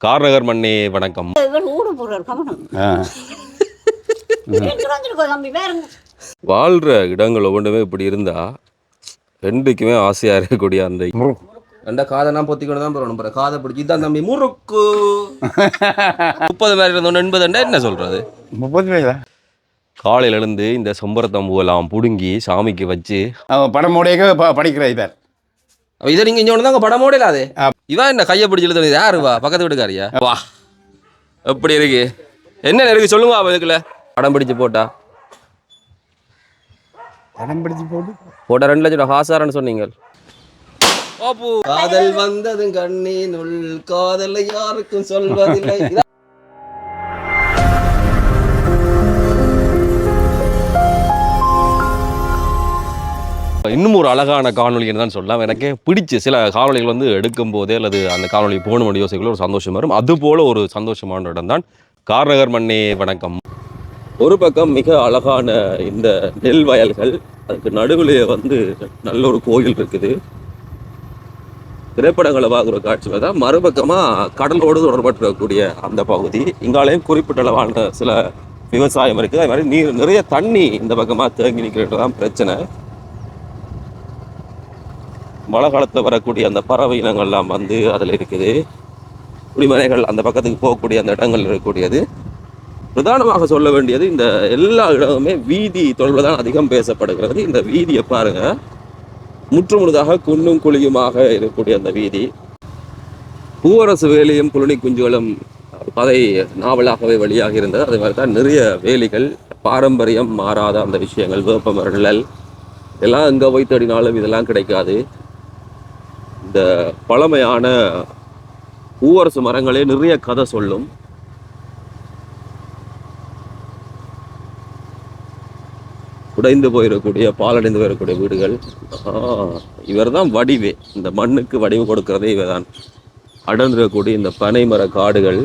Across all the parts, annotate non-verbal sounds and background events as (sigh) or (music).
கார்நகர் மண்ணே வணக்கம். வாழ்கிற இடங்கள் ஒவ்வொன்றுமே இப்படி இருந்தா ரெண்டுக்குமே ஆசையா இருக்கக்கூடிய அந்த ரெண்டா காதெல்லாம் பொத்திக்கொண்டு தான் போறோம் பாரு காதை பிடிச்சி இதான் தம்பி முறுக்கு. (laughs) முப்பது மாதிரி இருந்தோம் எண்பதுண்டா என்ன சொல்றது? முப்பது பேர்? காலையில எழுந்து இந்த செம்பரத்தம்பூவெல்லாம் புடுங்கி சாமிக்கு வச்சு அவன் படமுடைய படிக்கிற இவர். அப்ப இதை நீங்க இங்க ஒன்று தாங்க படமோட இல்லாது ஆ. இவன் என்ன கையை பிடிச்சி இழுத்து யாரு வா பக்கத்து வீட்டுக்காரியா? வா. எப்படி இருக்கு? என்ன இருக்கு சொல்லுங்க இதுக்குள்ள. படம் பிடிச்சு போட்டா. படம் பிடிச்சி போட்டு? போட்ட ரெண்டு லட்சம் ஹாசாரன்னு சொன்னீங்க. காதல் வந்தது கண்ணினுள் காதலை யாருக்கும் சொல்வதில்லை. இன்னும் ஒரு அழகான காணொலின்னு தான் சொல்லலாம். எனக்கு பிடிச்ச சில காணொலிகள் வந்து எடுக்கும் போதே அல்லது அந்த காணொலி போகணும் யோசிக்கல ஒரு சந்தோஷம் வரும். அது போல ஒரு சந்தோஷமான இடம் தான் கார்நகர் மண்ணே வணக்கம். ஒரு பக்கம் மிக அழகான இந்த நெல் வயல்கள் அதுக்கு நடுவிலேயே வந்து நல்ல ஒரு கோயில் இருக்குது. திரைப்படங்களை பார்க்குற காட்சியில் தான் மறுபக்கமாக கடலோடு தொடர்பட்டிருக்கக்கூடிய அந்த பகுதி. இங்காலேயும் குறிப்பிட்ட அளவான சில விவசாயம் இருக்குது அது மாதிரி நீர் நிறைய தண்ணி இந்த பக்கமாக தேங்கி நிற்கிறது தான் பிரச்சனை. மழை காலத்தில் வரக்கூடிய அந்த பறவை இனங்கள்லாம் வந்து அதில் இருக்குது. குடிமனைகள் அந்த பக்கத்துக்கு போகக்கூடிய அந்த இடங்கள் இருக்கக்கூடியது. பிரதானமாக சொல்ல வேண்டியது இந்த எல்லா இடமுமே வீதி தொடர்பு தான் அதிகம் பேசப்படுகிறது. இந்த வீதியை பாருங்கள் முற்றுமுழுதாக குன்னும் குழியுமாக இருக்கக்கூடிய அந்த வீதி. பூவரசு வேலியும் குழுனி குஞ்சுகளும் கதை நாவலாகவே வெளியாக இருந்தது. அதே மாதிரி தான் நிறைய வேலிகள் பாரம்பரியம் மாறாத அந்த விஷயங்கள் வேப்பமரங்கள் எல்லாம் எங்கே போய் தேடினாலும் இதெல்லாம் கிடைக்காது. இந்த பழமையான பூவரசு மரங்களே நிறைய கதை சொல்லும். உடைந்து போயிடக்கூடிய பாலடைந்து போயிடக்கூடிய வீடுகள். இவர் தான் வடிவே. இந்த மண்ணுக்கு வடிவு கொடுக்கிறதே இவர் தான் அடர்ந்திருக்கக்கூடிய இந்த பனைமர காடுகள்.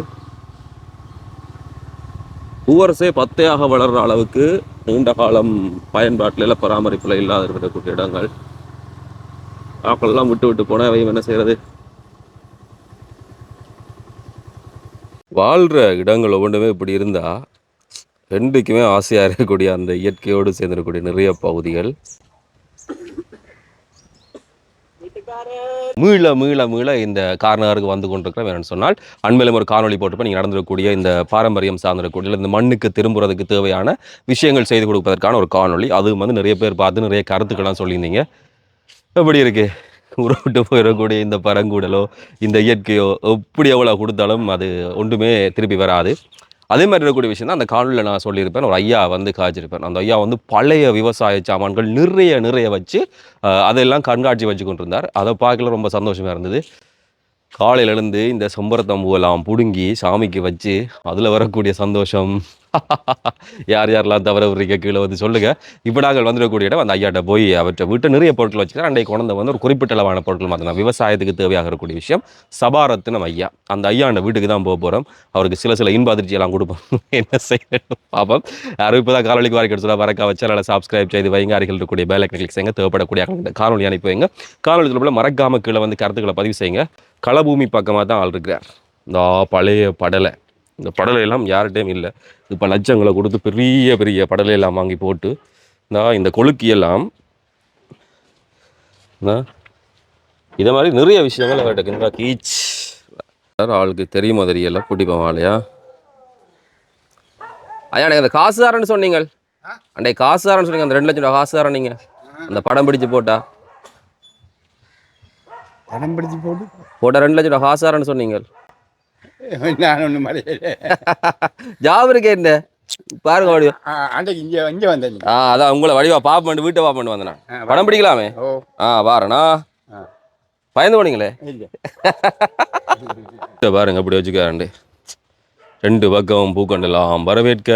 பூவரசே பத்தையாக வளர்ற அளவுக்கு நீண்ட காலம் பயன்பாட்டில் இல்லை பராமரிப்பில் இல்லாத இருக்கக்கூடிய இடங்கள். ஆக்கள்லாம் விட்டு விட்டு போனால் அவை என்ன செய்யறது? வாழ்கிற இடங்கள் ஒவ்வொன்றுமே இப்படி இருந்தால் ரெண்டுக்குமே ஆசையாக இருக்கக்கூடிய அந்த இயற்கையோடு சேர்ந்திருக்கக்கூடிய நிறைய பகுதிகள். மீள மீள மீள இந்த கார்னருக்கு வந்து கொண்டிருக்கிறோம் என்னன்னு சொன்னால் அண்மையிலும் ஒரு காணொளி போட்டுப்போ நீங்கள் நடந்திருக்கக்கூடிய இந்த பாரம்பரியம் சார்ந்திருக்கக்கூடிய இந்த மண்ணுக்கு திரும்புறதுக்கு தேவையான விஷயங்கள் செய்து கொடுப்பதற்கான ஒரு காணொளி. அதுவும் வந்து நிறைய பேர் பார்த்து நிறைய கருத்துக்கள்லாம் சொல்லியிருந்தீங்க. எப்படி இருக்கு? ஊரை விட்டு போயிடக்கூடிய இந்த பரங்குடலோ இந்த இயற்கையோ எப்படி எவ்வளோ கொடுத்தாலும் அது ஒன்றுமே திருப்பி வராது. அதே மாதிரி இருக்கக்கூடிய விஷயம் தான் அந்த காணொலியில் நான் சொல்லியிருப்பேன். ஒரு ஐயா வந்து காய்ச்சிருப்பேன் அந்த ஐயா வந்து பழைய விவசாய சாமான்கள் நிறைய நிறைய வச்சு அதெல்லாம் கண்காட்சி வச்சு கொண்டிருந்தார். அதை பார்க்கல ரொம்ப சந்தோஷமாக இருந்தது. காலையில எழுந்து இந்த செம்பரத்தம்பூவெல்லாம் பிடுங்கி சாமிக்கு வச்சு அதில் வரக்கூடிய சந்தோஷம். யார் யாரெல்லாம் தவற விடுறீங்க கீழே வந்து சொல்லுங்க. இப்போ நாங்கள் வந்துடக்கூடிய இடம் அந்த ஐயாட்ட போய் அவற்றை விட்டு நிறைய பொருட்கள் வச்சுக்கிறேன் அன்றைக்கு குழந்தை வந்து ஒரு குறிப்பிட்ட அளவான பொருட்கள் மாற்றினா விவசாயத்துக்கு தேவையாக இருக்கக்கூடிய விஷயம் சபாரத்தினம் ஐயா. அந்த ஐயாண்ட வீட்டுக்கு தான் போக போகிறோம் அவருக்கு சில சில இன்ப அதிர்ச்சியெல்லாம் கொடுப்போம். (laughs) என்ன செய்யணும் பாப்போம். யாரும் இப்போ தான் காலொலிக்கு வாரிக்கை சொல்ல வரக்கா வச்சு நல்லா சப்ஸ்கிரைப் செய்து வைங்க. அருகில் இருக்கக்கூடிய பேலை கிளிக் செய்யுங்க. தேவைப்படக்கூடிய காணொலி அனுப்பி வைங்க. காணொலி தொடர்பில் மறக்காம கீழே வந்து கருத்துக்களை பதிவு செய்யுங்க. களபூமி பக்கமாக தான் ஆள் இருக்கிறார். இந்த பழைய படலை. இந்த படலை எல்லாம் யார்கிட்டையும் இல்லை. இப்போ லட்சங்களை கொடுத்து பெரிய பெரிய படலை எல்லாம் வாங்கி போட்டு நான் இந்த கொழுக்கியெல்லாம் இதை மாதிரி நிறைய விஷயங்கள் அவர்கிட்ட கிண்டா கீச். ஆளுக்கு தெரியுமா தெரியல பிடிப்போம் ஆளையா? ஐயா எனக்கு அந்த காசுதாரன்னு சொன்னீங்க. அண்டே காசுதாரன்னு சொன்னீங்க அந்த ரெண்டு லட்சம் ரூபா காசுதாரன் நீங்க. அந்த படம் பிடிச்சு போட்டா. படம் பிடிச்சி போட்டு? போட்ட ரெண்டு லட்சம் ரூபா காசுதாரன்னு சொன்னீங்க. (laughs) நான் ஒன்றும் மறையல (laughs) ஜாப் இருக்கே என்ன? பாருங்க வடிவா. அன்றைக்கு இங்கே இங்கே வந்தேன் ஆ அதான் உங்களை வடிவா பாப்பேன் வீட்டை பாப்பேன் வந்தேன். நான். ஆ, படம் பிடிக்கலாமே? ஆ பாருண்ணா. பயந்து போனீங்களே? பாருங்க இப்படி வச்சுக்காரண்டு. ரெண்டு பக்கம் பூக்கண்டெல்லாம் வரவேற்க.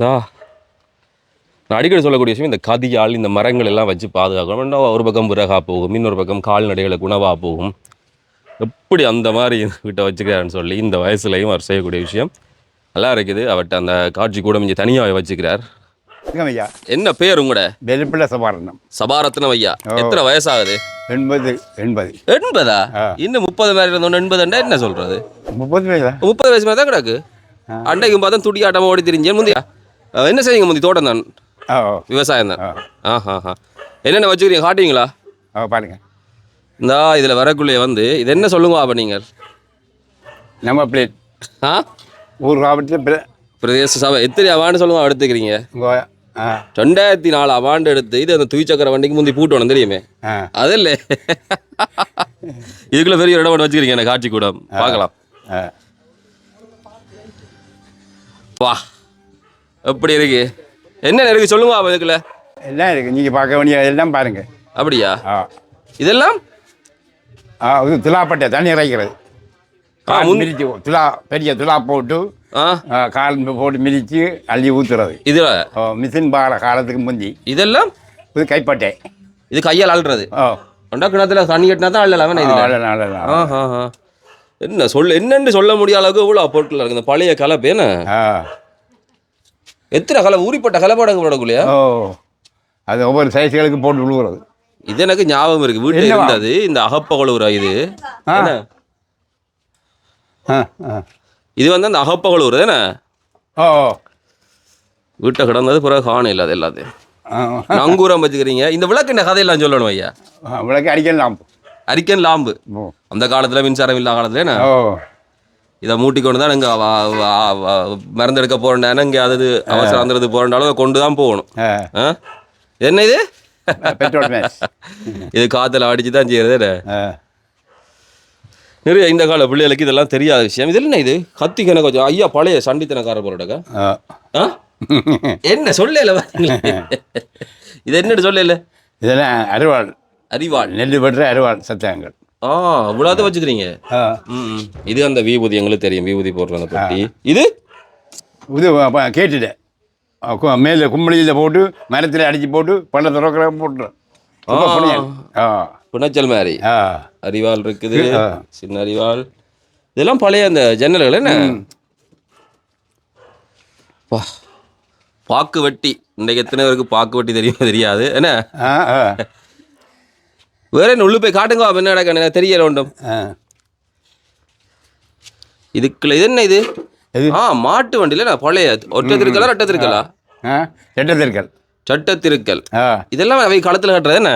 நான் அடிக்கடி சொல்லக்கூடிய விஷயம் இந்த கதியால் இந்த மரங்கள் எல்லாம் வச்சு பாதுகாக்கணும். ஒரு பக்கம் விறகா போகும் இன்னொரு பக்கம் கால்நடைகளுக்கு உணவாக போகும். எப்படி அந்த மாதிரி வீட்டை வச்சுக்கிறாருன்னு சொல்லி இந்த வயசுலையும் அவர் செய்யக்கூடிய விஷயம். நல்லா இருக்குது. அவர்கிட்ட அந்த காட்சி கூட இங்கே தனியாக வச்சுக்கிறார். ஐயா. என்ன பேர் உங்களோட? வெளுப்பிள்ள சபாரணம் சபாரத்னம் ஐயா. எத்தனை வயசாகுது? எண்பது எண்பது. எண்பதா. இன்னும் முப்பது மாதிரி இருந்தோம் எண்பதுண்டா என்ன சொல்றது? முப்பது வயதா முப்பது வயசு மாதிரி தான் கிடக்கு. அண்டைக்கும் பார்த்தா துடி ஆட்டமா ஓடி திரிஞ்சேன். முந்தையா என்ன செய்யுங்க முந்தி? தோட்டம் தான். விவசாயம் தான். ஆ. என்னென்ன வச்சுக்கிறீங்க? காட்டுவீங்களா? பாருங்க. இந்தா இதில் வரக்குள்ளே வந்து இது என்ன சொல்லுங்க அப்போ நீங்கள்? நம்ம பிளேட் ஆ? ஊர் காப்பத்தில் பிரதேச சபை. எத்தனை அவாண்டு சொல்லுங்க எடுத்துக்கிறீங்க? ரெண்டாயிரத்தி நாலு அவாண்டு எடுத்து இது அந்த துய்ச்சக்கர வண்டிக்கு முந்தி பூட்டணும் தெரியுமே? ஆ. அதில்ல. இதுக்குள்ள பெரிய இடம் ஒன்று வச்சுக்கிறீங்க எனக்கு காட்சி கூட பார்க்கலாம். வா. எப்படி இருக்கு? என்ன இருக்கு? சொல்லுங்க அப்போ இதுக்குள்ள. எல்லாம் இருக்குது நீங்கள் பார்க்க வேண்டிய எல்லாம் பாருங்க. அப்படியா? இதெல்லாம்? இது துலாப்பட்டை தண்ணி இறைக்கிறது. மிதிச்சு துலா பெரிய துலா போட்டு கால் போட்டு மிதித்து அள்ளி ஊற்றுறது இதுல மிஷின் பாற காலத்துக்கு முந்தி. இதெல்லாம் இது கைப்பட்டை. இது கையால் அள்ளுறது. ஓ. ரெண்டா கிணத்துல தண்ணி கட்டினா தான் ஆஹா. என்ன சொல்ல என்னன்னு சொல்ல முடியாத அளவுக்கு இவ்வளோ பொருட்கள் இருக்கு இந்த பழைய கலப்பு என்ன? எத்தனை கலை ஊறிப்பட்ட கலப்பாடங்க போடக்குள்ளையா? அது ஒவ்வொரு சைஸ்களுக்கு போட்டு விழுவுறது இது எனக்கு ஞாபகம் இருக்கு. வீட்டில்? இருந்தது இந்த அகப்பகலுற இது. இது வந்து அந்த அகப்பகலுற என்ன? ஓ வீட்டை கிடந்தது பிறகு காணும் இல்லாத எல்லாத்தையும். நங்கூரம் வச்சுக்கிறீங்க. இந்த விளக்கு என்ன கதையெல்லாம் சொல்லணும் ஐயா? விளக்கு அடிக்கலாம் அரிக்கன் லாம்பு. அந்த காலத்துல மின்சாரம் இல்லாத காலத்துல என்ன? இதை மூட்டி கொண்டு தான் இங்கே மருந்தெடுக்க போகிறேன் இங்கே அது அவசரம் வந்துடுது போகிறனாலும் அதை கொண்டு தான் போகணும்? என்ன இது? Petrol match. இது காத்துல அடிச்சு தான் செய்யறது நிறைய இந்த கால பிள்ளைகளுக்கு இதெல்லாம் தெரியாத விஷயம். இதில் என்ன இது? கத்திக்கு எனக்கு கொஞ்சம். ஐயா பழைய சண்டித்தனக்கார ஆ. என்ன சொல்லல. இது என்னன்னு சொல்லல இதெல்லாம் அருவாள் அறிவாள். நெல் பெற்ற அருவாள் சத்தியங்கள். ஆ இவ்வளோத வச்சுக்கிறீங்க. இது அந்த விபூதி எங்களுக்கு தெரியும். விபூதி போடுற அந்த பெட்டி இது? இது கேட்டுட்டேன். மேலே கும்பலியில் போட்டு மரத்தில் அடித்து போட்டு பள்ள திறக்கிற போட்டுறேன். ஆ. புனச்சல் மாதிரி. ஆ. அறிவாள் இருக்குது. சின்ன அறிவாள் இதெல்லாம் பழைய அந்த ஜன்னல்கள் என்ன? பாக்கு வெட்டி. இன்றைக்கு எத்தனை பேருக்கு பாக்கு வெட்டி தெரியும் தெரியாது. என்ன? வேற என்ன உள்ள போய் காட்டுங்க. என்ன நடக்க தெரியல ஒன்றும். இதுக்குள்ள இது என்ன இது? ஆ மாட்டு வண்டியில நான் பழைய ஒட்டத்திருக்கலா ரெட்டத்திருக்கலா? சட்டத்திருக்கல். ஆ. இதெல்லாம் அவை களத்தில் கட்டுறது என்ன?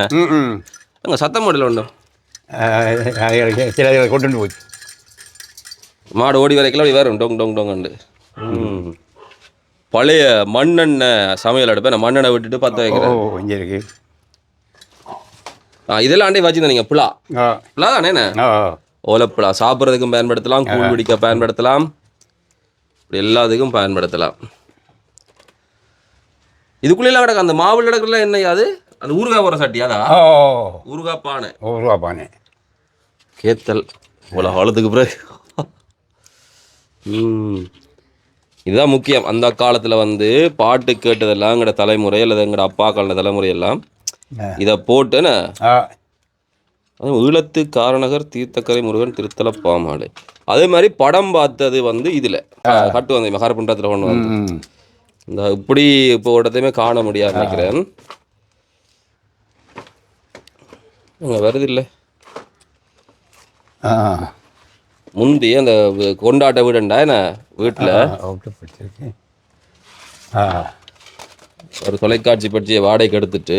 அங்கே சத்தம் மாடல ஒன்றும் சில கொண்டு போச்சு. மாடு ஓடி வரைக்கலாம் அப்படி வரும். டொங் டொங் டொங்கண்டு. பழைய மண்ணெண்ணெய் சமையல் அடுப்பை நான் மண்ணெண்ணெய் விட்டுட்டு பற்ற வைக்கிறேன். இங்கே இருக்கு. ஆ இதெல்லாம் ஆண்டே வச்சுருந்தேன் நீங்கள் புலா. புலா தானே ஓலப்புலா சாப்பிட்றதுக்கும் பயன்படுத்தலாம் கூழ் பிடிக்க பயன்படுத்தலாம். இப்படி எல்லாத்துக்கும் பயன்படுத்தலாம். இதுக்குள்ளெல்லாம் கிடக்கு. அந்த மாவுல கிடக்குறதுல என்ன அது? அந்த ஊறுகாய் போகிற சட்டி அதா? ஓ ஊறுகாய் பானை. பானே. கேத்தல். இவ்வளோ காலத்துக்கு பிறகு. இதுதான் முக்கியம். அந்த காலத்தில் வந்து பாட்டு கேட்டதெல்லாம் எங்களோட தலைமுறை அல்லது எங்களோட அப்பா கால தலைமுறையெல்லாம். இதை போட்டுன்னு ஈழத்து காரணகர் தீர்த்தக்கரை முருகன் திருத்தல பாமாடு அதே மாதிரி படம் பார்த்தது வந்து இதில். கட்டு வந்து மகாரபுண்டத்தில் கொண்டு வந்து. இந்த இப்படி இப்போ இடத்தையுமே காண முடியாது நினைக்கிறேன். அங்கே வருது இல்லை. ஆ. முந்தி அந்த கொண்டாட்ட வீடுண்டா என்ன? வீட்டில் ஒரு தொலைக்காட்சி பற்றிய வாடகைக்கு எடுத்துட்டு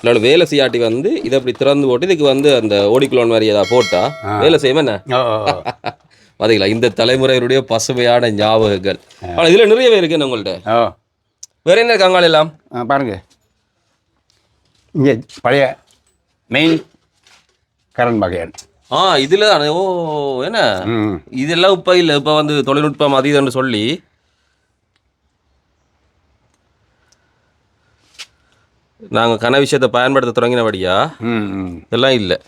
இல்லை வேலை செய்யாட்டி வந்து இதை அப்படி திறந்து போட்டு இதுக்கு வந்து அந்த ஓடிக்குலோன் மாதிரி ஏதாவது போட்டா வேலை செய்யுமா என்ன? ஓ பாத்தீங்களா? இந்த தலைமுறையினுடைய பசுமையான ஞாபகங்கள். ஆனால் இதில் நிறையவே இருக்கு என்ன உங்கள்ட்ட. ஓ வேற என்ன இருக்கு அங்காள எல்லாம்? பாருங்க. இங்கே பழைய மெயின் கரண் வகையன் ஆ இதில் தானே. ஓ என்ன? இதெல்லாம் இப்போ இல்லை. இப்போ வந்து தொழில்நுட்பம் அது இதுன்னு சொல்லி. நாங்கள் கன விஷயத்தை பயன்படுத்த தொடங்கினபடியா? இதெல்லாம் இல்லை.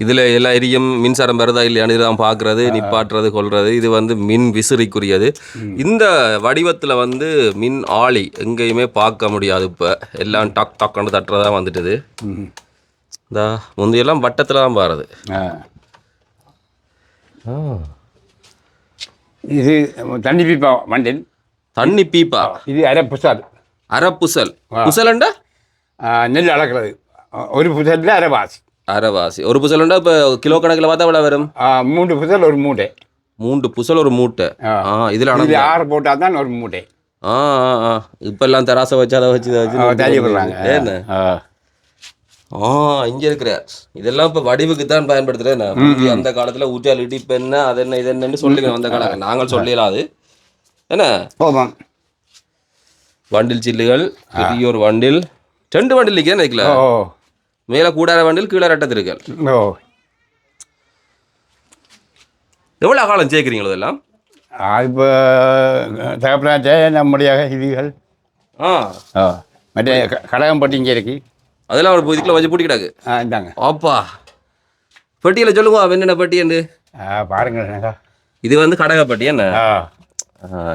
இதில் எல்லா எரியும் மின்சாரம் வருதா இல்லையான்னு இதெல்லாம் பார்க்குறது நிப்பாட்டுறது கொள்வது இது வந்து மின் விசிறிக்குரியது. இந்த வடிவத்தில் வந்து மின் ஆளி எங்கேயுமே பார்க்க முடியாது இப்போ. எல்லாம் டக் டக்குன்னு தட்டுறதா வந்துட்டுது. இந்த முந்தையெல்லாம் வட்டத்தில் தான் பாருது. இது தண்ணி பீப்பா மண்டில் தண்ணி பீப்பா? இது அரை புசால். அரைப்புசல் ஆ. புசலண்டா நெல் அளக்கிறது. ஒரு புசலில் அரைவாசி அரைவாசி ஒரு புசலண்டா இப்போ கிலோ கணக்கில் பார்த்தா எவ்வளோ வரும்? மூன்று புசல் ஒரு மூட்டை. மூன்று புசல் ஒரு மூட்டை. ஆ. இதில் இது ஆனால் ஆறு போட்டால் தான் ஒரு மூட்டை. ஆ ஆ இப்போ எல்லாம் தராசை வச்சு அதை வச்சு இதை வச்சு என்ன ஆ. இங்க இருக்கிற. இதெல்லாம் இப்ப வடிவுக்கு தான். முந்தி அந்த காலத்துல ஊற்றால் இடிப்பு என்ன அது என்ன இது என்னன்னு சொல்லுங்க அந்த காலம் நாங்கள் சொல்லலாம் அது. என்ன? போதும் வண்டில் சில்லுகள் பெரிய ஒரு வண்டில். ரெண்டு வண்டில் நிற்கிறேன் நினைக்கல? ஓ. மேல கூடார வண்டில் கீழே ரெட்டத்திருக்கல் ஓ. எவ்வளவு காலம் சேர்க்குறீங்களோ இதெல்லாம்? இப்போ தகப்பனாச்சே நம்முடைய இதுகள் ஆ. ஆ மற்ற க- கடகம்பட்டி இங்கே இருக்கு. அதெல்லாம் ஒரு இதுக்குள்ள வச்சு பூட்டி கிடக்கு. ஆ இந்தாங்க. அப்பா. பெட்டியில சொல்லுங்க என்னென்ன பெட்டி என்று? ஆ பாருங்க இது வந்து கடகப்பட்டி என்ன?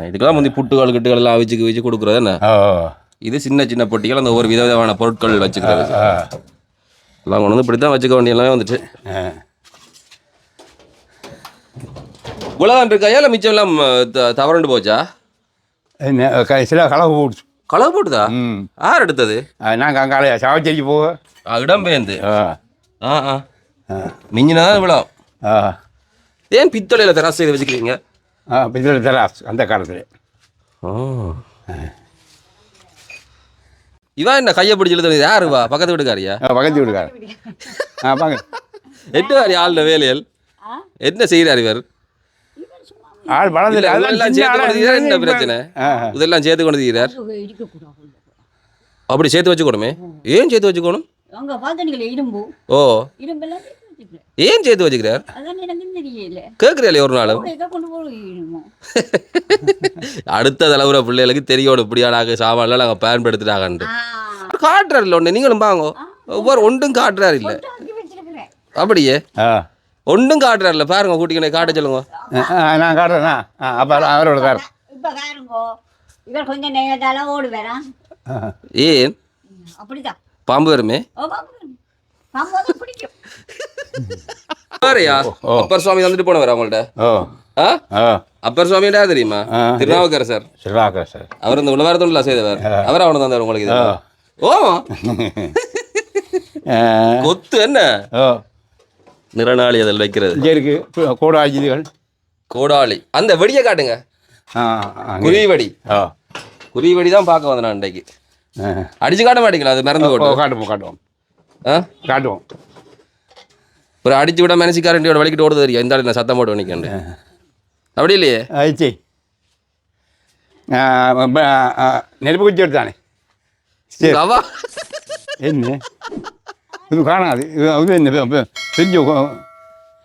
இதுக்கெல்லாம் முந்தி புட்டுகள் கிட்டுகள் எல்லாம் அவிச்சு வச்சு கொடுக்குறது என்ன? இது சின்ன சின்ன பொட்டிகள் அந்த ஒரு விதவிதமான பொருட்கள் வச்சுக்கிறது. எல்லாம் கொண்டு வந்து இப்படி தான் வச்சுக்க வேண்டிய எல்லாமே வந்துட்டு ஆ. இவ்வளோதான் இருக்காயா இல்லை மிச்சம் எல்லாம் தவறுண்டு போச்சா? என்ன க- சில கலவு போடுச்சு. களவு போட்டுதா? யார் எடுத்தது? நாங்கள் அங்கால சாவச்சேரிக்கு போக. ஆ, இடம்பெயர்ந்து ஆ. ஆ மிஞ்சினா இவ்வளோ ஆ. ஏன் பித்தளையில் தெராசு செய்து வச்சுக்கிறீங்க? ஆ பித்தளை தராஸ் அந்த காலத்தில். இவன் என்ன கையை பிடிச்சி இழுத்தது யாரு வா பக்கத்து வீட்டுக்காரியா? பக்கத்து வீட்டுக்கார ஆ பாங்க எட்டு வாரி ஆள் வேலையல் என்ன செய்கிறார் இவர்? ஆள் வளர்ந்து இல்ல, இதெல்லாம் சேர்த்து கொண்டு என்ன பிரச்சனை? இதெல்லாம் சேர்த்து கொண்டு தீரார் அப்படி சேர்த்து வச்சுக்கணுமே? ஏன் சேர்த்து வச்சுக்கணும்? அங்க பார்த்தீங்களே இரும்பு ஓ. ஏன் சேர்த்து வச்சுக்கிறார் கேட்குறீங்களே ஒரு நாளும். அடுத்த தலைமுறை பிள்ளைகளுக்கு தெரியும் இப்படியான சாமான்லாம் நாங்கள் பயன்படுத்துகிறாங்கன்ட்டு ஆ. காட்டுறாரு இல்லை ஒன்று நீங்களும் வாங்கோ. ஒவ்வொரு ஒன்றும் காட்டுறாரு இல்லை. அப்படியே? ஆ. ஒன்றும் காட்டுறாரு இல்லை பாருங்க கூட்டிக்கணே காட்ட சொல்லுங்க. நான் காட்டுறேண்ணா அப்போ அவரோட இவர் கொஞ்சம் நேரத்தால ஆ. ஏன்? அப்படிதான். பாம்பு வருமே. வேறையா. அப்பர் சுவாமி வந்துட்டு போனவர் அவங்கள்ட்ட ஓ. ஆ? ஆ. அப்பர் சுவாமியா தெரியுமா? ஆ. திருநாவுக்கர் சார் சிவாக்கர் சார் அவர் இந்த உலவாரத்துள்ள செய்தவர் அவர் அவனை தந்தார் உங்களுக்கு இது ஓ. ஆ, கொத்து என்ன? நிறநாளி அதில் வைக்கிறது. இருக்கு. கூடாஜிதிகள். கோடாளி. அந்த வெடியை காட்டுங்க. ஆ அங்கே. குருவி வெடி ஓ குருவி வெடி தான் பார்க்க வந்தேன் நான் இன்றைக்கு. அடிச்சு காட்ட மாட்டீங்களா? அது மறந்து போட்டு. காட்டுவோம் காட்டுவோம் காட்டுவோம். ஒரு அடிச்சு விட மனசிக்காரண்டியோட வலிக்கிட்டு ஓடுது தெரியும் இந்த நான் சத்தம் போட்டு நிற்கண்டு அப்படி இல்லையே? ஆயிடுச்சு நெருப்பு குச்சி எடுத்தானே? சரி. அவா என்ன? இது காணாது. இது இது என்ன செஞ்சு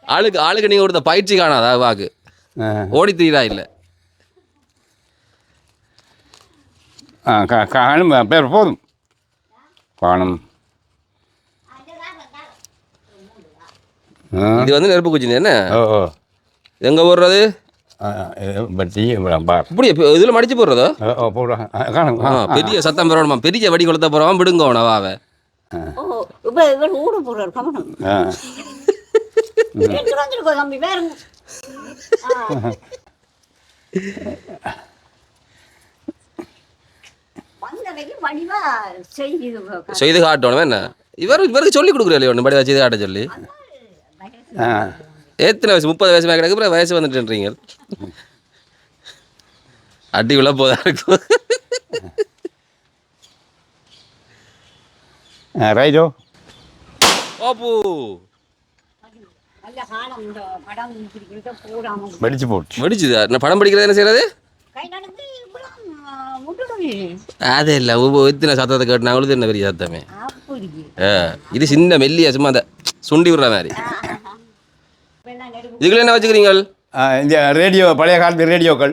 ஆளுக்கு ஆளுக்கு நீங்க கொடுத்த பயிற்சி காணாதா வாக்கு? ஆ, ஓடி தீரா இல்ல? ஆ, காணும் பேர் போதும். காணும். இது வந்து நெருப்பு குச்சி என்ன? ஓ எங்க போடுறது? பட்டி பார். இப்படி இப்ப இதுல மடிச்சு போடுறதோ? ஆ, பெரிய சத்தம் பெறணுமா? பெரிய வடி கொளுத்த போறவன் விடுங்க வடிவா செய்து செய்து காட்டணும் என்ன? இவர் இவருக்கு சொல்லி கொடுக்குறீங்களே ஒன்று படி வச்சு இது காட்ட சொல்லி? ஆ. எத்தனை வயசு? முப்பது வயசு மேலே அப்புறம் வயசு வந்துட்டுன்றீங்க. அடி உள்ள போதா இருக்கும் ரைட்டோ ஓப்பூ வெடிச்சு போட்டு வெடிச்சுதா? நான் படம் படிக்கிறது என்ன செய்யறது? அதே இல்லை ஒவ்வொரு எத்தனை சத்தத்தை கேட்டுனாங்களும் என்ன பெரிய சத்தமே. இது சின்ன மெல்லியா சும்மா அந்த சுண்டி விடுற மாதிரி. இதுக்குள்ள என்ன வச்சுக்கிறீங்க ஆ, இந்த ரேடியோ பழைய காலத்து ரேடியோக்கள்.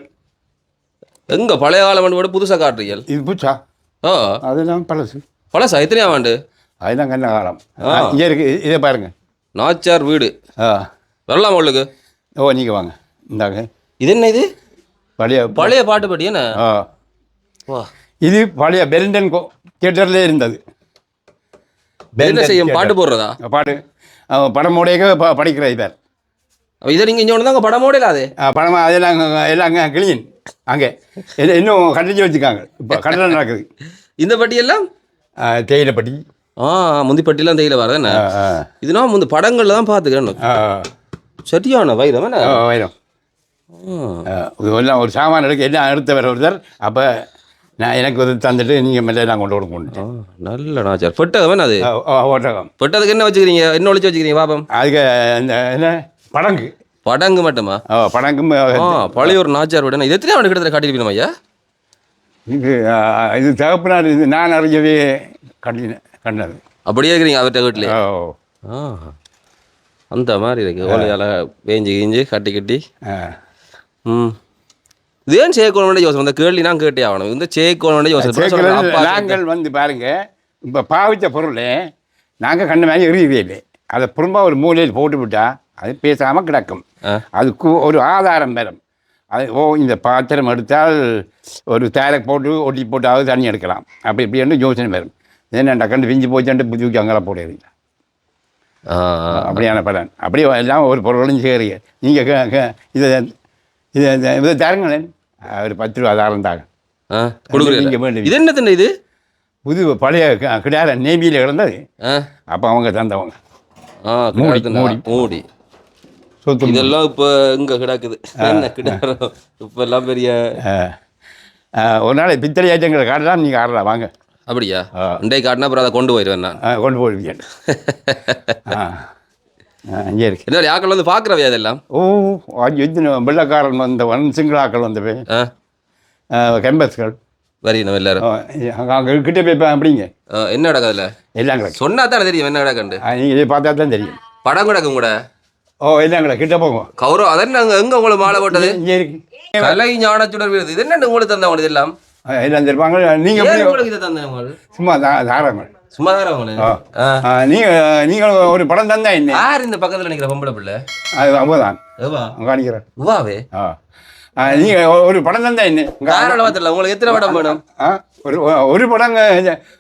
எங்க பழைய காலம் கூட புதுசாக காட்டுறீங்க இது பூச்சா ஓ அதெல்லாம் பழசு. பழசா? எத்தனையா ஆண்டு அதுதான் கண்ண காலம். இங்கே இருக்கு இதை பாருங்க. நாச்சார் வீடு. ஆ. வரலாமா உங்களுக்கு? ஓ நீங்கள் வாங்க. இந்தாங்க. இது என்ன இது? பழைய பழைய பாட்டு பாட்டி என்ன? ஆ. வா. இது பழைய பெலிண்டன் தியேட்டர்லேயே இருந்தது. என்ன செய்யும்? பாட்டு போடுறதா? பாட்டு. அவன் படமோடைய ப படிக்கிற இவர். இதை நீங்கள் இங்கே ஒன்று தாங்க படம் இல்லாதே படமாக அதெல்லாம் எல்லாம் அங்கே கிளீன் அங்கே. இன்னும் கண்டிச்சு வச்சுருக்காங்க இப்போ (laughs) கட்டணம் நடக்குது. இந்த பட்டியெல்லாம் தேயிலைப்பட்டி ஆ முந்தி பட்டியெல்லாம் தேயில வர என்ன ஆ, ஆ, இதுனா முந்தி படங்கள்ல தான் பார்த்துக்கிறேன் சரியான வைரம் வைரம். ஒரு சாமான் எடுக்க எல்லாம் எடுத்தவர் ஒருத்தர் அப்போ நான் எனக்கு வந்து தந்துட்டு நீங்கள் மெல்ல நான் கொண்டு கொண்டு ஆ, நல்ல நாச்சார். பெட்டகம் அது? ஓட்டகம் பெட்டதுக்கு என்ன வச்சுக்கிறீங்க? என்ன ஒழிச்சு வச்சுக்கிறீங்க பாப்பம் அதுக்கு என்ன? படங்கு. படங்கு மட்டுமா? ஆ, படங்கும் ஆ பழைய ஒரு நாச்சார் விட இது எத்தனை அவனுக்கு கிட்டத்தட்ட காட்டியிருப்பீங்க ஐயா? இது இது தகப்பனார் இது நான் அறிஞ்சவே கண்டின கண்டது அப்படியே இருக்கிறீங்க அவர்கிட்ட வீட்டிலே ஓ அந்த மாதிரி இருக்கு. ஓலையால் வேஞ்சு கிஞ்சு கட்டி கட்டி. ம். இது ஏன் சேக்கோணம் யோசனை? இந்த கேள்வி நான் கேட்டே ஆகணும். இந்த சேக்கோணம் யோசனை. நாங்கள் வந்து பாருங்க இப்போ பாவிச்ச பொருளை நாங்கள் கண்ட மாதிரி எறியவே இல்லை. அதை புறம்பா ஒரு மூலையில் போட்டு விட்டா அது பேசாமல் கிடக்கும். அதுக்கு ஒரு ஆதாரம் வரும் அது ஓ இந்த பாத்திரம் எடுத்தால் ஒரு தேரை போட்டு ஒட்டி போட்டாவது தண்ணி எடுக்கலாம். அப்படி இப்படி யோசனை வரும். என்னண்டா கண்டு விஞ்சு போச்சான்ட்டு புத்தி வச்சு அங்கெல்லாம் போடுறீங்க ஆ ஆ. அப்படியான பலன். அப்படியே எல்லாம் ஒரு பொருளும் செய்கிறீங்க நீங்கள் இதை இதை இதை தருங்களேன் ஒரு பத்து ரூபா தாரம் தாங்க. இது என்ன தண்ணி இது புது பழைய க- கிடார நேவியில் கிடந்தது. அப்போ அவங்க தந்தவங்க. மூடி, மூடி. இதெல்லாம் இப்போ இங்க கிடக்குது. என்ன கிடாரம்? இப்போ எல்லாம் பெரிய ஒரு நாள் பித்தளை ஐட்டங்களை காட்டலாம் நீங்கள் ஆடலாம் வாங்க. அப்படியா. இன்றைக்கு காட்டினா அப்புறம் அதை கொண்டு போயிடுவேன் நான். கொண்டு ஆ, இங்கே இருக்கு. என்ன யாக்கள் வந்து பார்க்குறவையா அதெல்லாம் ஓ வெள்ளக்காரன் வந்தவன் சிங்களாக்கள் ஆ, கெம்பஸ்கள். வரி நம்ம எல்லாரும். அங்கே அங்கே கிட்ட போய் அப்படிங்க. என்ன நடக்குது அதில்? எல்லாம் சொன்னா தானே தெரியும் என்ன நடக்கண்டு நீங்கள் இதை பார்த்தா தான் தெரியும். படம் கிடக்கும் கூட. ஓ கிடக்கு கிட்ட போகும் கௌரவம் அதென்ன அங்க எங்க உங்களுக்கு மாலை போட்டது? கலை ஞானச்சுடர் விருது இது என்ன உங்களுக்கு தந்தவங்க இதெல்லாம்? எல்லாம் நீங்கள் இதை தந்தவங்க சும்மா தாராங்க சும்மா ஆ. நீங்கள் நீங்கள் ஒரு படம் தந்தா என்ன? யார் இந்த பக்கத்துல நிக்கிற பொம்பளை பிள்ளை? அது அவங்க தான் ஏவா காணிக்கிறேன். உவாவே? ஆ. நீங்க ஒரு படம் தந்தா என்ன? தெரியல உங்களுக்கு எத்தனை படம் வேணும்? ஒரு ஒரு படங்க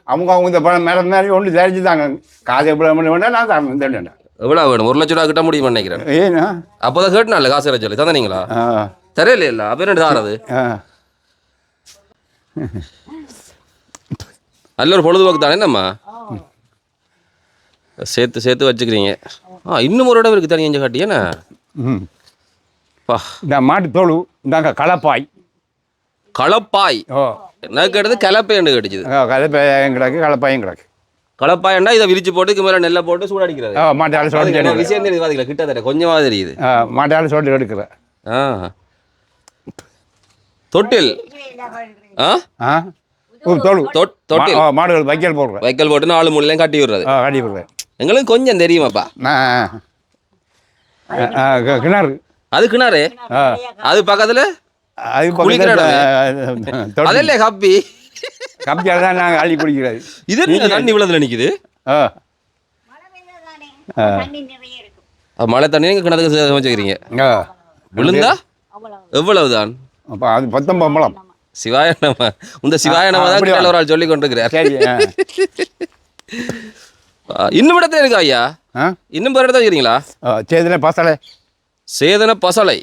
அவங்க அவங்க இந்த படம் மேலே மாதிரி ஒன்று தயாரிச்சு தாங்க காசு எப்படி வேண்டாம் நான் தரணும் தண்டேன் எவ்வளவு வேணும்? ஒரு லட்சம் ரூபா கிட்ட முடியும் நினைக்கிறேன். ஏன்னா? அப்போதான் கேட்டனால காசு வர சொல்லி. தந்தனீங்களா? தெரியல இல்ல அப்ப என்ன தாரது நல்ல ஒரு பொழுதுபோக்கு தானே நம்ம? சேர்த்து சேர்த்து வச்சுக்கிறீங்க. ஆ இன்னும் ஒரு இடம் இருக்கு தனி எஞ்ச காட்டி என்ன? ம். பா. இந்த மாட்டு தோல் இந்தாங்க கலப்பாய். களப்பாய் ஓ. எனக்கு கேட்டது கலப்பைன்னு கேட்டுச்சுது கலப்பாயும் கிடக்கு கலப்பாயும் கிடக்கு. களப்பாயண்டா இதை விரிச்சு போட்டு மேல நெல்லை போட்டு சூடாடிக்கிறது. ஆ மாட்டால் சோட்டு விஷயம் தெரியுது பாத்தீங்களா? கிட்டத்தட்ட கொஞ்சமா தெரியுது ஆ மாட்டால் சோட்டு எடுக்கிறேன் ஆ. தொட்டில். ஆ? தொட்டில். மாடுகள் வைக்கல் போடுறேன் வைக்கல் போட்டு நாலு மூலையும் கட்டி விடுறது. கட்டி விடுறேன் எங்களுக்கு கொஞ்சம் தெரியுமாப்பா? கிணறு. அது கிணறு? அது பக்கத்துல? அது அதல்ல கப்பி கம்பியால் தான் நாங்கள் அள்ளி குடிக்கிறது. இது என்ன தண்ணி இவ்வளவுல நிக்குது? ஆ. மழை தண்ணி நிறைய இருக்கும் அப்ப மழை தண்ணி நீங்க கிணத்துக்கு வச்சுக்கிறீங்க ஆ. விழுந்தா? அவ்வளவு எவ்வளவுதான்? அப்போ அது பத்தொம்பது முழம் சிவாய இந்த சிவாய நம தான்? கிட்ட ஒரு ஆள் சொல்லி கொண்டிருக்கிறார். இன்னும் இடத்துல இருக்கா ஐயா? இன்னும் பேர் இடத்துல இருக்கிறீங்களா? ஆ, சேதுல பசலை. சேதன பசலை.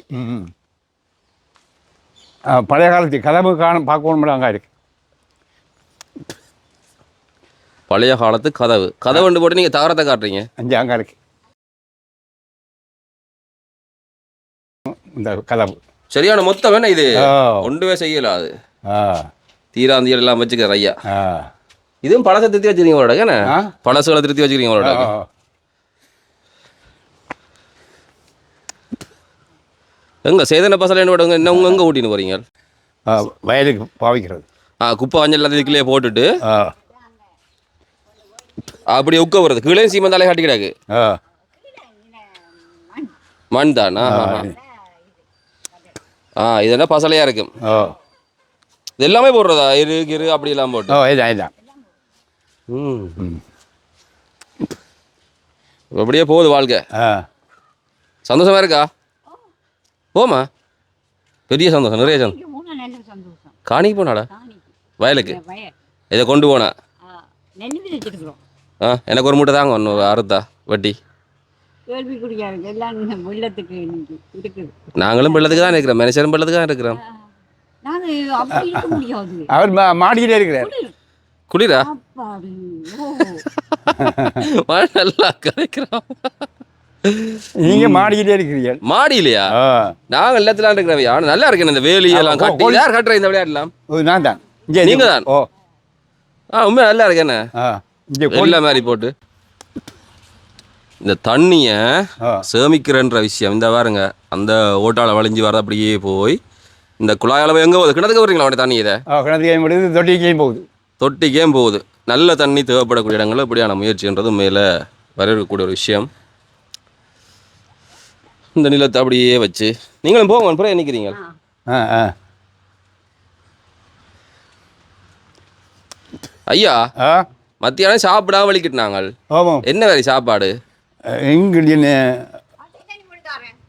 பழைய காலத்து கதவு காணும் பார்க்கணும் அங்கே இருக்கு. பழைய காலத்து கதவு. கதவு போட்டு நீங்க தகரத்தை காட்டுறீங்க. அஞ்சு அங்கே இருக்கு இந்த கதவு. சரியான மொத்தம் என்ன இது. ஒன்றுமே செய்யல அது. தீராந்தியல் எல்லாம் வச்சுக்கிற ஐயா இதுவும் பழசை திருத்தி வச்சுக்கிறீங்க உங்களோட என்ன? பழசுகளை திருத்தி வச்சுக்கிறீங்க ஆ. எங்க சேதன பசலை என்ன என்ன உங்க எங்க ஊட்டின்னு போறீங்க? ஆ, வயலுக்கு பாவிக்கிறது. ஆ குப்பை மஞ்சள் எல்லாத்தையும் இதுக்குள்ளேயே போட்டுட்டு ஆ அப்படியே உட்க வருது கீழே சீமந்தாலே காட்டி கிடக்கு. மண் தான்? ஆ, ஆ, ஆ. ஆ இது என்ன பசலையா இருக்கும் இது எல்லாமே போடுறதா? இரு கிரு அப்படி எல்லாம் போட்டு. ஓ இதான் இதான். ம். ம். அப்படியே போகுது வாழ்க்கை. சந்தோஷமா இருக்கா? போமா. பெரிய சந்தோஷம் நிறைய சந்தோஷம். காணிக்கு போனாடா வயலுக்கு. இதை கொண்டு போனா? ஆ, எனக்கு ஒரு மூட்டை தாங்க ஒன்று அறுத்தா வட்டி. நாங்களும் வெள்ளத்துக்கு தான் இருக்கிறோம் மனுஷரும் வெள்ளத்துக்கு தான் இருக்கிறோம். நாங்கள் அப்படி இருக்க முடியாது. அவர் மா- மாடியிலே இருக்கிறார். குளிர். (laughs) நல்லா கரைக்கிறோம் நீங்க மாடிக்கிட்டே இருக்கிறீர்கள் மாடியிலையா? நாங்க எல்லாத்துல இருக்கிறவையா நல்லா இருக்கு இந்த வேலி எல்லாம் கட்டி. யார் கட்டுற இந்த விளையாடலாம் நான் தான் நீங்க தான்? ஓ. ஆ உண்மையா நல்லா இருக்கு வெள்ளை மாதிரி போட்டு. இந்த தண்ணிய சேமிக்கிறன்ற விஷயம் இந்த பாருங்க அந்த ஓட்டால வளைஞ்சு வர அப்படியே போய் இந்த குழாயால போய் எங்க போகுது? கிணத்துக்கு வரீங்களா உடனே தண்ணி இதை? ஆ கிணத்து கேம் முடியுது தொட்டி கேம் போகுது. தொட்டிக்கே போகுது. நல்ல தண்ணி தேவைப்படக்கூடிய இடங்கள்ல இப்படியான முயற்சின்றது மேலே வரவேற்கக்கூடிய ஒரு விஷயம். இந்த நிலத்தை அப்படியே வச்சு நீங்களும் போங்க அப்புறம் நினைக்கிறீங்க ஆ ஆ. ஐயா ஆ? மத்தியானம் சாப்பிடாம வலிக்கிட்டாங்க ஆமாம். என்ன வேலை சாப்பாடு? எங்கிட்ட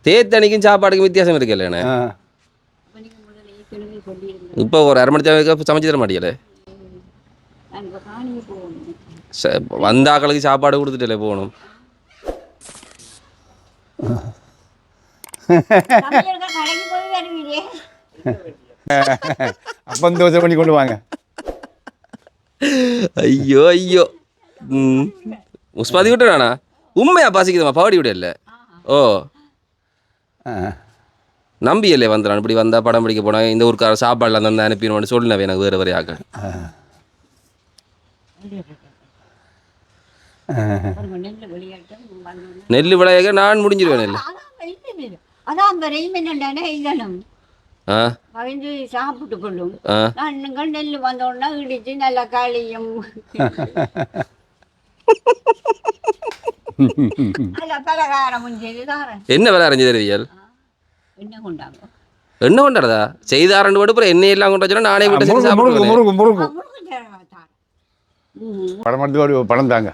தேத்தணிக்கும் சாப்பாடுக்கும் வித்தியாசம் இருக்குல்ல ஏற்கனவே சொல்லியிருந்தேன் இப்போ ஒரு அரை மணி நேரம் சமைச்சு தர மாட்டீங்களே வந்த ஆக்களுக்கு சாப்பாடு கொடுத்துட்டே போகணும். அப்பம் தோசை பண்ணி கொண்டு வாங்க. ஐயோ ஐயோ ம் முஸ்பாதி விட்டுறானா உண்மையா பாசிக்குதுமா பாவடி விட இல்லை ஓ ஆ நம்பி இல்லையே வந்துடான் இப்படி வந்தா படம் பிடிக்க போனேன் இந்த ஊருக்கார சாப்பாடுல வந்து அனுப்பிடுவோம்னு சொல்லினவே எனக்கு வேறு வந்தோடனே நெல் விளையாக நான் முடிஞ்சிருவேன் நெல் அதான் வரையும் என்னண்டானே மகிழ்ந்து சாப்பிட்டு கொள்ளும். நீங்கள் நெல் வந்தோடனே இடிச்சு நல்லா களியும் (laughs) செய்து என்ன விலை அரைஞ்சு தருவியல் என்ன கொண்டாங்க? என்ன கொண்டாடுதா செய்தாரண்டு மட்டும் அப்புறம் எண்ணெய் எல்லாம் கொண்டு நானே விட்டு படம் எடுத்து ஒரு படம் தாங்க.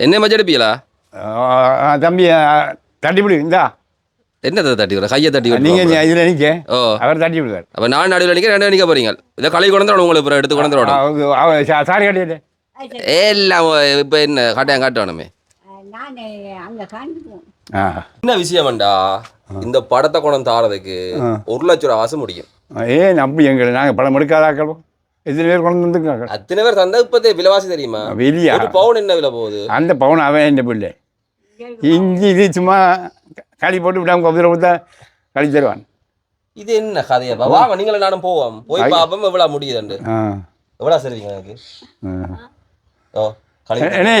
என்ன மஜ் எடுப்பீங்களா தம்பி ஆ, தட்டி விடு இந்தா. என்னத்தை தட்டி விடுற கையை தட்டி நீங்க விடுற இதில் நிற்க ஓ. அவர் தட்டி விடுவார் அப்போ நான் நடுவில் நிற்க ரெண்டு நிற்க போறீங்க? இதை களை கொண்டு உங்களுக்கு எடுத்து கொண்டு விடணும் சாரி சரி. எல்லாம் இப்போ என்ன காட்டாயம் காட்டணுமே. என்ன விஷயம்டா இந்த படத்தை கொண்டு தாரதுக்கு ஒரு லட்சம் ரூபா ஆசை முடியும். ஏன் அப்படி எங்களை நாங்கள் படம் எடுக்காதாக்கள்? எத்தனை பேர் கொண்டு வந்துருக்காங்க? அத்தனை பேர் தந்தா இப்போதே விலைவாசி தெரியுமா? வெளியா ஒரு பவுன் என்ன விலை போகுது? அந்த பவுன் அவன் என் பிள்ளை? இஞ்சி இது சும்மா களி போட்டு விடாம குதிரை கொடுத்தா களி தருவான். இது என்ன கதையாப்பா வாங்க நீங்களும் நானும் போவோம். போய் பார்ப்போம் எவ்வளோ முடியுதுண்டு? எவ்வளோ சரிங்க எனக்கு. ஓ ஏனே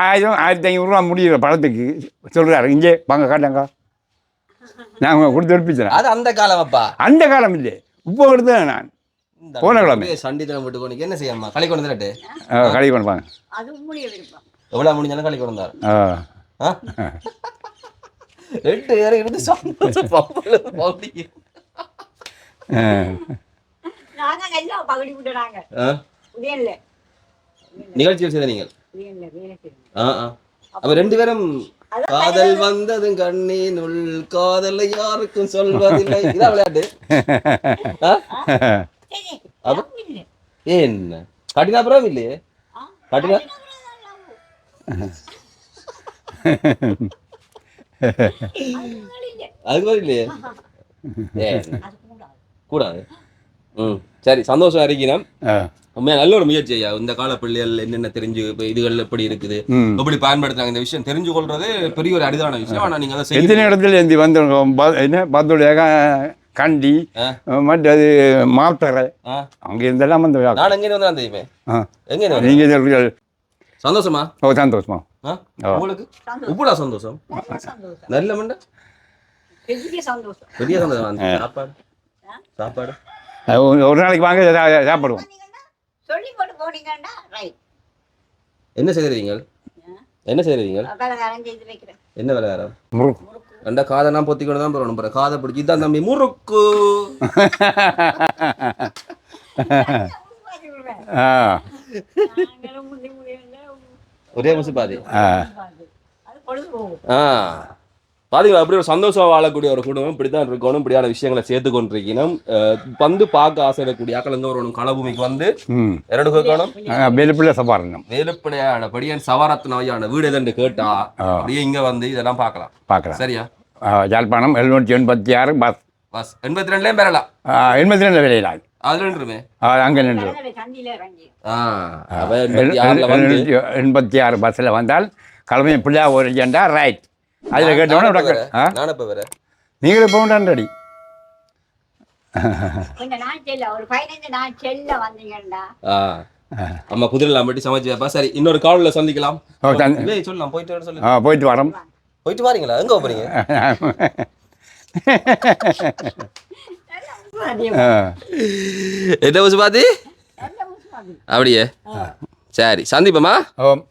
ஆயிரம் ஆயிரத்தி ஐநூறுரூவா முடிகிற படத்துக்கு சொல்கிறாரு இங்கே வாங்க காட்டாங்க நான் உங்க கொடுத்து எடுப்பிச்சேன் அது அந்த காலமாப்பா. அந்த காலம் இல்லை இப்போ எடுத்தேன் நான். போன கிழமை. சண்டித்தனம் விட்டு கொண்டு என்ன செய்யம்மா களி கொண்டு வந்துட்டு களி கொண்டு வாங்க. எவ்வளோ முடிஞ்சாலும் களி கொண்டு வந்தார்? ரெண்டு பேரும் இருந்து? உதயல்ல நிகழ்ச்சியில் செய்த நீங்கள்? அப்ப ரெண்டு பேரும் காதல் வந்ததும் கண்ணினுள் காதலை யாருக்கும் சொல்வதில்லை. இதான் விளையாட்டு. ஆ? சரி அப்ப? லவ் இல்லை. என்ன? கடினாபுரம் இல்லையே? ஆ? கடினா. அதுக்கு மாதிரி இல்லையே? அது கூடாது. ம். சரி சந்தோஷம் அறிக்கணும் ஆ. உண்மையா நல்ல ஒரு முயற்சி ஐயா. இந்த கால பிள்ளைகள் என்னென்ன தெரிஞ்சு இப்போ இதுகள் எப்படி இருக்குது? எப்படி பயன்படுத்துறாங்க? இந்த விஷயம் தெரிஞ்சு கொள்றது பெரிய ஒரு அரிதான விஷயம். ஆனா நீங்க அதை எத்தனை இடத்துல இருந்து வந்திருக்கோம் ப- என்ன? பத்துடைய கண்டி. மற்றது மாத்தரை. அங்கே இருந்தெல்லாம் வந்து நான் எங்கே வந்து ஆ. எங்கே நீங்கள் சந்தோஷமா? ஓ சந்தோஷமா. உங்களுக்கு உப்புடா சந்தோஷம் நல்ல மண்ட பெரிய சந்தோஷம் பெரிய சந்தோஷம் சாப்பாடு சாப்பாடு ஒரு- நாளைக்கு வாங்க சாப்பிடுவோம் சொல்லி போட்டு போனீங்கன்னா ரைட் என்ன செய்கிறீங்க என்ன செய்கிறீங்க பலகாரம் செய்து வைக்கிறேன் என்ன விளையாடம் ரெண்டா காதை நான் பொத்தி கொண்டு தான் போறணும் பாரு காதை பிடிச்சி இதான் தம்பி முறுக்கு ஆ ஒரே முசி பாதி. ஆ. பாத்தீங்களா அப்படி ஒரு சந்தோஷம் வாழக்கூடிய ஒரு குடும்பம் இப்படித்தான் இருக்கணும் இப்படியான விஷயங்களை சேர்த்து கொண்டிருக்கணும் வந்து பார்க்க ஆசைப்படக்கூடிய ஆக்கள் எங்க வரணும் களபூமிக்கு வந்து இரண்டு கேட்கணும். வெளிப்பிள்ளை சபாரணம் வேலுப்படையான படியன் சவரத்னவையான வீடு எதுன்னு கேட்டா. அப்படியே இங்க வந்து இதெல்லாம் பார்க்கலாம். பார்க்குறேன் சரியா? யாழ்ப்பாணம் எழுநூற்றி எண்பத்தி ஆறு பஸ். பஸ். எண்பத்தி ரெண்டுலயும் பெறலாம். எண்பத்தி ரெண்டு விலையிலாது அதுல நின்றுமே? அங்கே நின்று. எண்பத்தி ஆறு பஸ்ஸில் வந்தால் கிளம்பி பிள்ளையா ஒரு ஜெண்டா ரைட் அதில் கேட்டோன்னே உடனே ஆ? நான் இப்ப வேற நீங்களும் வந்தீங்கன்னா ஆ. அம்மா குதிரைலாம் பட்டி சமைச்சு சரி இன்னொரு காலில் சந்திக்கலாம். சொல்லலாம். போயிட்டு வர சொல்லு. ஆ போயிட்டு வரோம். போயிட்டு வாரீங்களா? எங்க போறீங்க. (laughs) என்ன பாத்தி அப்படியே. சரி சந்திப்போமா? ஓம்